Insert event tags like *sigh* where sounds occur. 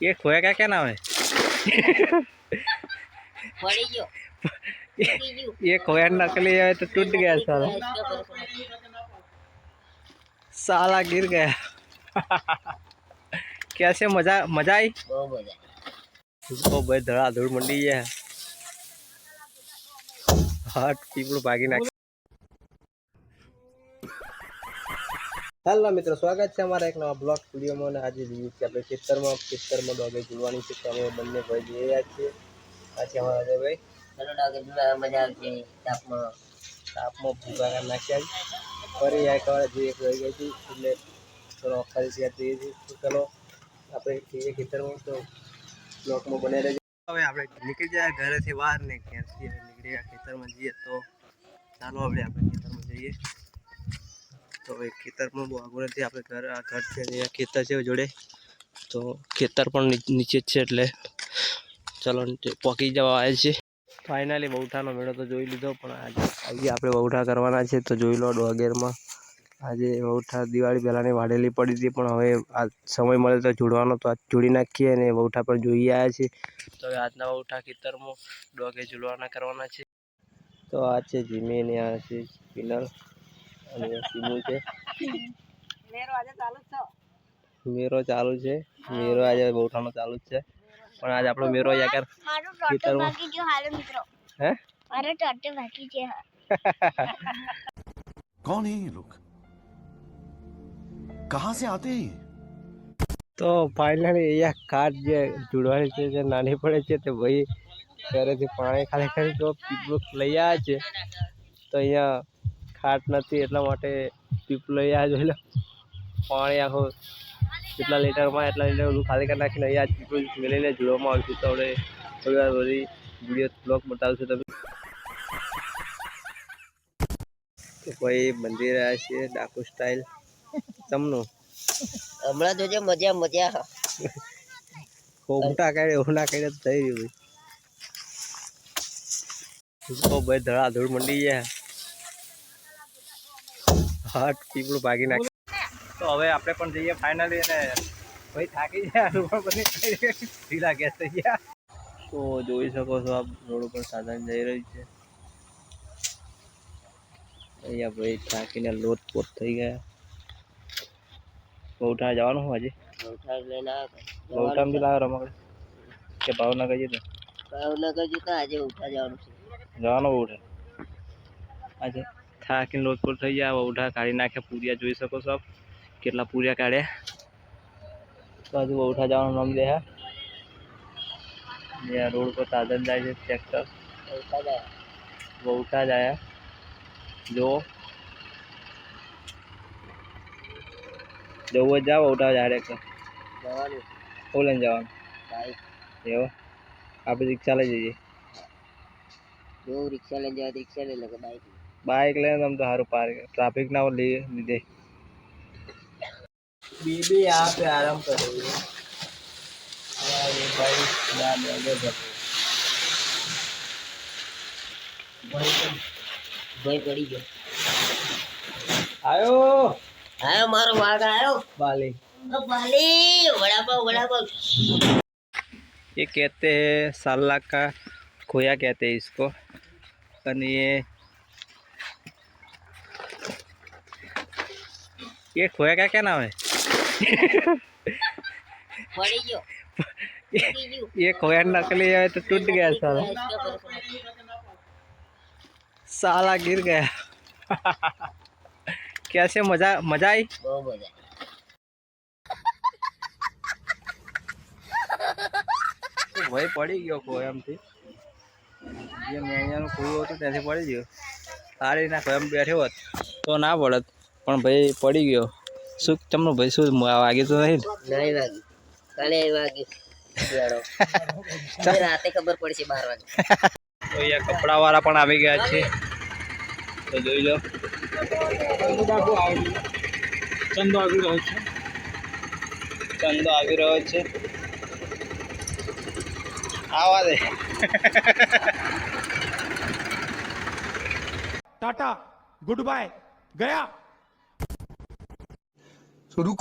ये खोया का क्या नाम है ये खोया नकली है तो टूट गया सारा साला गिर गया कैसे मज़ा मज़ा आई इसको भाई धड़ाधुड़ मंडी है हाट पीपल बागी ना હાલો મિત્રો સ્વાગત છે અમારા એક નવા બ્લોગ સ્ટુડિયોમાં અને આજે જઈએ છીએ આપણે ખેતરમાં ખેતરમાં ડોગે ઝૂલવાની છે તો અમે બંને ભાઈ જઈ રહ્યા છીએ આ છે અમારા અજયભાઈ ચલો ડાગર જોવા મજા આવશે તાપમાં તાપમાં ભૂગા કરી નાખ્યા છે ફરી આ કવાળે જે એક રહી ગઈ હતી એટલે ચલો ફરી ત્યાં જઈએ છીએ તો ચલો આપણે જઈએ ખેતરમાં તો બ્લોકમાં બને રહેજો હવે આપણે નીકળી જાય ઘરેથી બહાર ને ક્યાંથી નીકળી ગયા ખેતરમાં જઈએ તો ચાલો આપણે આપણે ખેતરમાં જઈએ તો હવે ખેતરમાં બહુ આગળ નથી. આપણે ઘર, આ ઘર છે અહીંયા ખેતર છે જોડે. તો ખેતર પણ નીચે જ છે એટલે ચલો પોકી જવા આવે છે ફાઇનલી બહુઠાનો મેળો તો જોઈ લીધો, પણ આજે આજે આપણે બહુઠા કરવાના છે તો જોઈ લો ડોગેરમાં. આજે બહુઠા દિવાળી પહેલાંની વાડેલી પડી હતી, પણ હવે આ સમય મળે તો જોડવાનો તો આજ જોડી નાખીએ અને બહુઠા પણ જોઈ આવ્યા છે તો હવે આજના બહુઠા ખેતરમાં ડોગે ઝૂલવાના કરવાના છે. તો આ છે જીમી ને આ છે પિનલ અને સીમુ છે મેરો આજે ચાલુ જ છે મેરો ચાલુ છે મેરો આજે બહુઠાનો ચાલુ જ છે પણ આજ આપણો મેરો યાર મારું ખેતરમાં બાકી જો હાલો મિત્રો હે મારો ટોટો બાકી છે कौन है ये *laughs* लोग कहां से आते हैं ये? તો ફાઇનલી અહીંયા કાચ જે જોડવાની છે જે નાની પડે છે તે ભાઈ ઘરેથી પાણી ખાલી કરી તો પીપળું લઈ આવ્યા છે તો અહીંયા ખાટ નથી એટલા માટે પીપળું લઈ જોઈ લો પાણી આખું જેટલા લીટરમાં એટલા લીટર ખાલી કરી નાખીને અહીંયા જ પીપળું મેળીને જોડવામાં આવ્યું તો આપણે થોડી વાર બધી વીડિયો બ્લોગ બતાવશું તમે તો મંદિર રહ્યા છે ડાકુ સ્ટાઇલ તમનું? હમણાં જોજે મજા મજા. ખોટા કાઢે એવું ના કાઢે તો થઈ ગયું ભાઈ. ધડાધૂળ મંડી ગયા. હાટ પીપળું ભાગી નાખે તો હવે આપણે પણ જઈએ ફાઇનલી અને ભાઈ થાકી ગયા રોડ બની ઢીલા ગેસ થઈ ગયા તો જોઈ શકો છો આપ રોડ ઉપર સાધન જઈ રહ્યું છે અહીંયા ભાઈ થાકીને લોટ પોત થઈ ગયા બહુઠા જવાનું હું આજે ઉઠાડ લઈને આવે બહુઠામ બી લાવે રમકડે કે ભાવનગર જઈએ તો ભાવનગર જતા આજે ઉઠા જવાનું છે જવાનું બહુ આજે થાકીને લોટપોટ થઈ ગયા હવે ઉઠા કાઢી નાખ્યા પૂરિયા જોઈ શકો છો આપ કેટલા પૂરિયા કાઢ્યા તો હજુ બહુઠા જવાનું નામ દે હા જ્યાં રોડ પર સાધન જાય છે ટ્રેક્ટર ઉઠા જાય બહુઠા જ આયા જો જવું જ જાવ બહુઠા જાય ટ્રેક્ટર જવાનું શું લઈને જવાનું બાઈક એવું આપણે રિક્ષા લઈ જઈએ જો રિક્ષા લઈને જાય તો રિક્ષા લઈ લે કે બાઈક બાઇક લઈને આમ તો સારું પાર્ક ટ્રાફિક ના હોય લી- લીધે બીબી यहाँ पे आराम कर रही है और ये भाई यहाँ बैठे कर रहे ભાઈ પડી ગયો आयो આયો મારો વાઘ આયો बाली ઓ બાલી વડાપાવ વડાપાવ ये कहते हैं साला का खोया कहते हैं इसको और ये ये खोया का क्या नाम है પડી ગયો પડી ગયું ये खोया नकली है तो टूट गया साला इसका परेशान साला गिर गया कैसे मजा मजा आई બહુ મજા તો ભાઈ પડી ગયો કોયમથી જે મેણિયાનું કૂવું હતું ત્યાંથી પડી ગયો સારી ના કોયમ બેઠ્યો હોત તો ના પડત પણ ભાઈ પડી ગયો. શું તમને ભાઈ શું વાગે તો નહીં નહીં *laughs* રાતે ખબર પડશે બાર વાગે. તો અહીંયા કપડાવાળા પણ આવી ગયા છે. તો જોઈ લો. ચંદો આવી રહ્યો છે. ચંદો આવી રહ્યો છે. આવા દે. Tata good bye. ગયા. So,